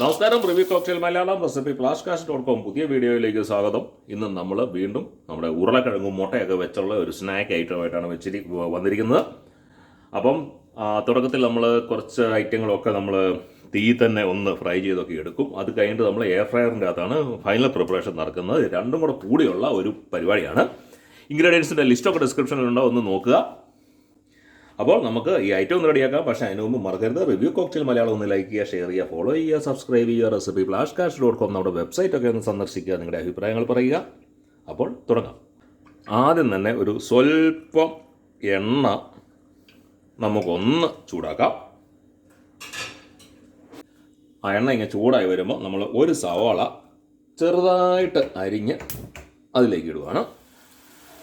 നമസ്കാരം review cocktail Malayalam recipe flash cash dot com പുതിയ വീഡിയോയിലേക്ക് സ്വാഗതം. ഇന്ന് നമ്മൾ വീണ്ടും നമ്മുടെ ഉരുളക്കിഴങ്ങും മുട്ടയൊക്കെ വെച്ചുള്ള ഒരു സ്നാക്ക് ഐറ്റമായിട്ടാണ് വെച്ചിരി വന്നിരിക്കുന്നത്. അപ്പം തുടക്കത്തിൽ നമ്മൾ കുറച്ച് ഐറ്റങ്ങളൊക്കെ നമ്മൾ തീ തന്നെ ഒന്ന് ഫ്രൈ ചെയ്തൊക്കെ എടുക്കും. അത് കഴിഞ്ഞിട്ട് നമ്മൾ എയർ ഫ്രയറിന്റെ അകത്താണ് ഫൈനൽ പ്രിപ്പറേഷൻ നടക്കുന്നത്. രണ്ടും കൂടെ കൂടിയുള്ള ഒരു പരിപാടിയാണ്. ഇൻഗ്രീഡിയൻസിന്റെ ലിസ്റ്റൊക്കെ ഡിസ്ക്രിപ്ഷനിലുണ്ടോ ഒന്ന് നോക്കുക. അപ്പോൾ നമുക്ക് ഈ ഐറ്റം ഒന്ന് റെഡിയാക്കാം. പക്ഷേ അതിന് മുമ്പ് മറക്കരുത്. റിവ്യൂ കോക്ടെയിൽ മലയാളം ഒന്ന് ലൈക്ക് ചെയ്യുക ഷെയർ ചെയ്യുക ഫോളോ ചെയ്യുക സബ്സ്ക്രൈബ് ചെയ്യുക recipe flash cash dot com നമ്മുടെ വെബ്സൈറ്റ് ഒക്കെ ഒന്ന് സന്ദർശിക്കുക നിങ്ങളുടെ അഭിപ്രായങ്ങൾ പറയുക. അപ്പോൾ തുടങ്ങാം. ആദ്യം തന്നെ ഒരു സ്വല്പം എണ്ണ നമുക്കൊന്ന് ചൂടാക്കാം. ആ എണ്ണ ഇങ്ങനെ ചൂടായി വരുമ്പോൾ നമ്മൾ ഒരു സവാള ചെറുതായിട്ട് അരിഞ്ഞ് അതിലേക്ക് ഇടുവാണ്.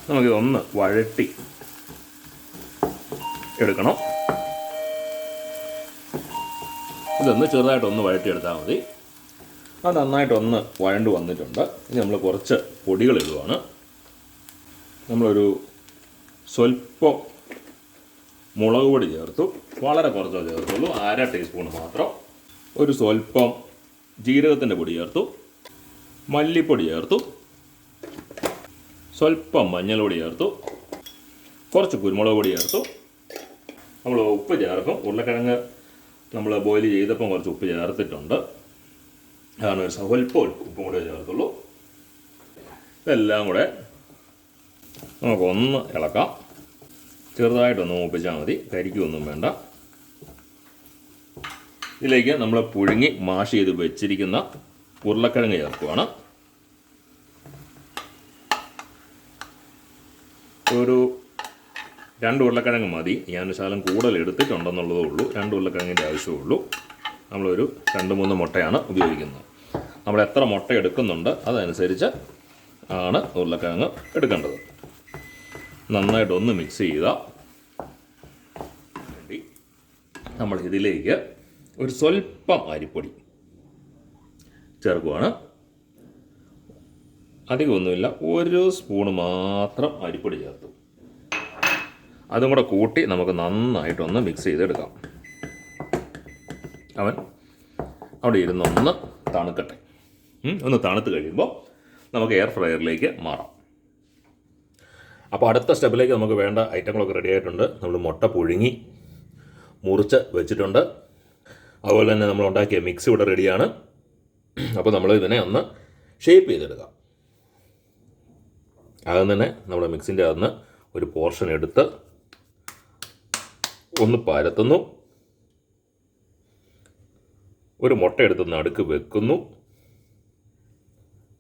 നമുക്കിതൊന്ന് വഴട്ടി എടുക്കണം. ഇതൊന്ന് ചെറുതായിട്ടൊന്ന് വഴറ്റിയെടുത്താൽ മതി. അത് നന്നായിട്ടൊന്ന് വഴണ്ട് വന്നിട്ടുണ്ട്. ഇനി നമ്മൾ കുറച്ച് പൊടികൾ ഇടുവാണ്. നമ്മളൊരു സ്വല്പം മുളക് പൊടി ചേർത്തു. വളരെ കുറച്ചോ ചേർത്തുള്ളൂ. അര ടീസ്പൂൺ മാത്രം. ഒരു സ്വല്പം ജീരകത്തിന്റെ പൊടി ചേർത്തു. മല്ലിപ്പൊടി ചേർത്തു. സ്വല്പം പൊടി ചേർത്തു. കുറച്ച് കുരുമുളക് പൊടി ചേർത്തു. നമ്മൾ ഉപ്പ് ചേർക്കും. ഉരുളക്കിഴങ്ങ് നമ്മൾ ബോയിൽ ചെയ്തപ്പം കുറച്ച് ഉപ്പ് ചേർത്തിട്ടുണ്ട്. അതാണ് ഒരു സ്വല്പം ഉപ്പും കൂടെ ചേർത്തുള്ളൂ. ഇതെല്ലാം കൂടെ നമുക്കൊന്ന് ഇളക്കാം. ചെറുതായിട്ടൊന്ന് മൂപ്പിച്ചാൽ മതി. കരിക്കൊന്നും വേണ്ട. ഇതിലേക്ക് നമ്മൾ പുഴുങ്ങി മാഷ് ചെയ്ത് വെച്ചിരിക്കുന്ന ഉരുളക്കിഴങ്ങ് ചേർക്കുവാണ്. ഒരു രണ്ട് ഉരുളക്കിഴങ്ങ് മതി. ഞാൻ ശാലം കൂടുതൽ എടുത്തിട്ടുണ്ടെന്നുള്ളതേ ഉള്ളൂ. രണ്ട് ഉരുളക്കിഴങ്ങിന്റെ ആവശ്യമേ ഉള്ളൂ. നമ്മളൊരു രണ്ട് മൂന്ന് മുട്ടയാണ് ഉപയോഗിക്കുന്നത്. നമ്മൾ എത്ര മുട്ട എടുക്കുന്നുണ്ട് അതനുസരിച്ച് ആണ് ഉരുളക്കിഴങ്ങ് എടുക്കേണ്ടത്. നന്നായിട്ടൊന്ന് മിക്സ് ചെയ്യുക. നമ്മൾ ഇതിലേക്ക് ഒരു സ്വല്പം അരിപ്പൊടി ചേർക്കുവാണ്. അധികമൊന്നുമില്ല. ഒരു സ്പൂണ് മാത്രം അരിപ്പൊടി ചേർത്തു. അതും കൂടെ കൂട്ടി നമുക്ക് നന്നായിട്ടൊന്ന് മിക്സ് ചെയ്തെടുക്കാം. അവൻ അവിടെ ഇരുന്നൊന്ന് തണുക്കട്ടെ. ഒന്ന് തണുത്ത് കഴിയുമ്പോൾ നമുക്ക് എയർ ഫ്രയറിലേക്ക് മാറാം. അപ്പോൾ അടുത്ത സ്റ്റെപ്പിലേക്ക് നമുക്ക് വേണ്ട ഐറ്റങ്ങളൊക്കെ റെഡി ആയിട്ടുണ്ട്. നമ്മൾ മുട്ട പുഴുങ്ങി മുറിച്ച് വെച്ചിട്ടുണ്ട്. അതുപോലെ തന്നെ നമ്മൾ ഉണ്ടാക്കിയ മിക്സ് ഇവിടെ റെഡിയാണ് അപ്പോൾ നമ്മൾ ഇതിനെ ഒന്ന് ഷേപ്പ് ചെയ്തെടുക്കാം. ആദ്യം തന്നെ നമ്മുടെ മിക്സിന്റെ അകത്ത് ഒരു പോർഷൻ എടുത്ത് ഒന്ന് പരത്തുന്നു. ഒരു മുട്ട എടുത്ത് നടുക്ക് വെക്കുന്നു.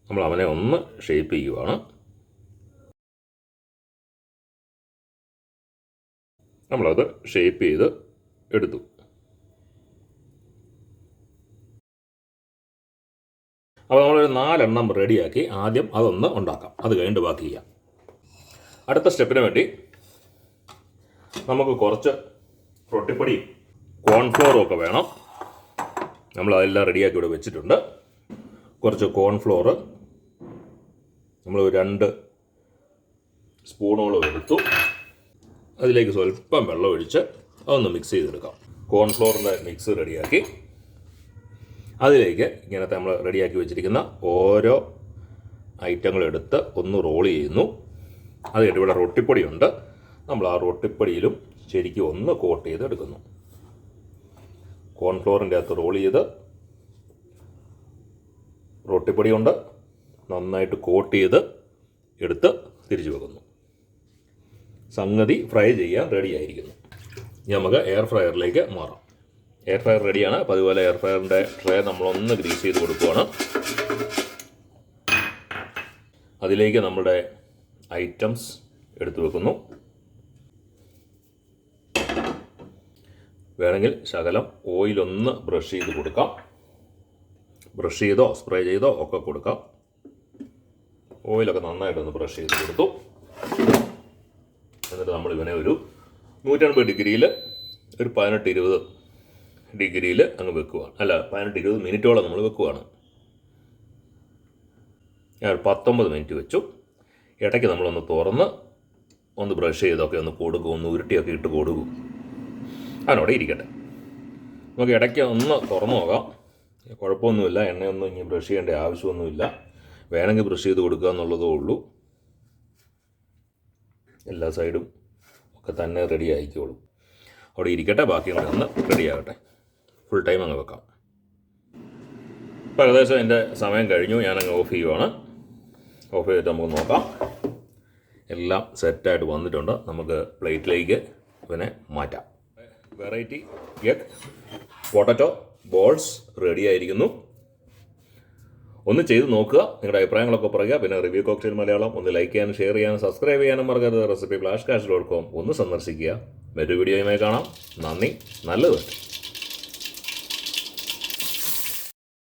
നമ്മൾ അവനെ ഒന്ന് ഷേപ്പ് ചെയ്യുവാണ്. നമ്മളത് ഷേപ്പ് ചെയ്ത് എടുത്തു. അപ്പോൾ നമ്മളൊരു നാലെണ്ണം റെഡിയാക്കി ആദ്യം അതൊന്ന് ഉണ്ടാക്കാം. അത് കഴിഞ്ഞിട്ട് ബാക്കി ചെയ്യാം. അടുത്ത സ്റ്റെപ്പിന് വേണ്ടി നമുക്ക് കുറച്ച് റൊട്ടിപ്പൊടി കോൺഫ്ലോറും ഒക്കെ വേണം. നമ്മൾ അതെല്ലാം റെഡിയാക്കി ഇവിടെ വെച്ചിട്ടുണ്ട്. കുറച്ച് കോൺഫ്ലോർ നമ്മൾ രണ്ട് സ്പൂണോളം എടുത്തു. അതിലേക്ക് സ്വല്പം വെള്ളം ഒഴിച്ച് അതൊന്ന് മിക്സ് ചെയ്തെടുക്കാം. കോൺഫ്ലോറിന്റെ മിക്സ് റെഡിയാക്കി അതിലേക്ക് ഇങ്ങനത്തെ നമ്മൾ റെഡിയാക്കി വെച്ചിരിക്കുന്ന ഓരോ ഐറ്റങ്ങൾ എടുത്ത് ഒന്ന് റോൾ ചെയ്യുന്നു. അത് കഴിഞ്ഞിട്ട് ഇവിടെ റൊട്ടിപ്പൊടിയുണ്ട്. നമ്മൾ ആ റൊട്ടിപ്പൊടിയിലും ശരിക്കും ഒന്ന് കോട്ട് ചെയ്ത് എടുക്കുന്നു കോൺഫ്ലോറിന്റെ അകത്ത് റോൾ ചെയ്ത് റൊട്ടിപ്പൊടിയുണ്ട്. നന്നായിട്ട് കോട്ട് ചെയ്ത് എടുത്ത് തിരിച്ചു വെക്കുന്നു. സംഗതി ഫ്രൈ ചെയ്യാൻ റെഡി ആയിരിക്കുന്നു. നമുക്ക് എയർ ഫ്രയറിലേക്ക് മാറാം. എയർ ഫ്രയർ റെഡിയാണ്. അപ്പോൾ അതുപോലെ എയർ ഫ്രയറിന്റെ ട്രേ നമ്മളൊന്ന് ഗ്രീസ് ചെയ്ത് കൊടുക്കുകയാണ് അതിലേക്ക് നമ്മുടെ ഐറ്റംസ് എടുത്തു വെക്കുന്നു. വേണമെങ്കിൽ ശകലം ഓയിലൊന്ന് ബ്രഷ് ചെയ്ത് കൊടുക്കാം. ബ്രഷ് ചെയ്തോ സ്പ്രേ ചെയ്തോ ഒക്കെ കൊടുക്കാം. ഓയിലൊക്കെ നന്നായിട്ടൊന്ന് ബ്രഷ് ചെയ്ത് കൊടുത്തു. എന്നിട്ട് നമ്മൾ ഇവനെ ഒരു നൂറ്റൻപത് ഡിഗ്രിയിൽ ഒരു പതിനെട്ട് ഇരുപത് ഡിഗ്രിയിൽ അങ്ങ് വെക്കുവാണ്. അല്ല പതിനെട്ട് ഇരുപത് മിനിറ്റോളം നമ്മൾ വെക്കുവാണ്. ഞാൻ പത്തൊമ്പത് മിനിറ്റ് വെച്ചു. ഇടയ്ക്ക് നമ്മളൊന്ന് തുറന്ന് ഒന്ന് ബ്രഷ് ചെയ്തൊക്കെ ഒന്ന് കൊടുക്കും ഒന്ന് ഉരുട്ടിയൊക്കെ ഇട്ട് കൊടുക്കും. അതിനോടെ ഇരിക്കട്ടെ. നമുക്ക് ഇടയ്ക്ക് ഒന്ന് തുറന്നു നോക്കാം. കുഴപ്പമൊന്നുമില്ല എണ്ണയൊന്നും ഇനി ബ്രഷ് ചെയ്യേണ്ട ആവശ്യമൊന്നുമില്ല. വേണമെങ്കിൽ ബ്രഷ് ചെയ്ത് കൊടുക്കുക എന്നുള്ളതേ ഉള്ളൂ. എല്ലാ സൈഡും ഒക്കെ തന്നെ റെഡി ആയിക്കോളും. അവിടെ ഇരിക്കട്ടെ ബാക്കി കൂടെ ഒന്ന് റെഡി ആകട്ടെ. ഫുൾ ടൈം അങ്ങ് വെക്കാം. ഇപ്പോൾ ഏകദേശം എന്റെ സമയം കഴിഞ്ഞു ഞാനങ്ങ് ഓഫ് ചെയ്യുവാണ്. ഓഫ് ചെയ്തിട്ട് നമുക്ക് നോക്കാം. എല്ലാം സെറ്റായിട്ട് വന്നിട്ടുണ്ട്. നമുക്ക് പ്ലേറ്റിലേക്ക് ഇവനെ മാറ്റാം. Variety egg potato balls ready ആയിരിക്കുന്നു. ഒന്ന് ചെയ്ത് നോക്കുക. നിങ്ങളുടെ അഭിപ്രായങ്ങളൊക്കെ പറയുക. പിന്നെ റിവ്യൂ കോക്ടെയിൽ മലയാളം. ഒന്ന് ലൈക്ക് ചെയ്യാനും ഷെയർ ചെയ്യാനും സബ്സ്ക്രൈബ് ചെയ്യാനും മറക്കരുത്. റെസിപ്പി ഫ്ലാഷ് കാഷ് കോം ഒന്ന് സന്ദർശിക്കുക. മറ്റൊരു വീഡിയോയുമായി കാണാം. നന്ദി. നല്ലത്.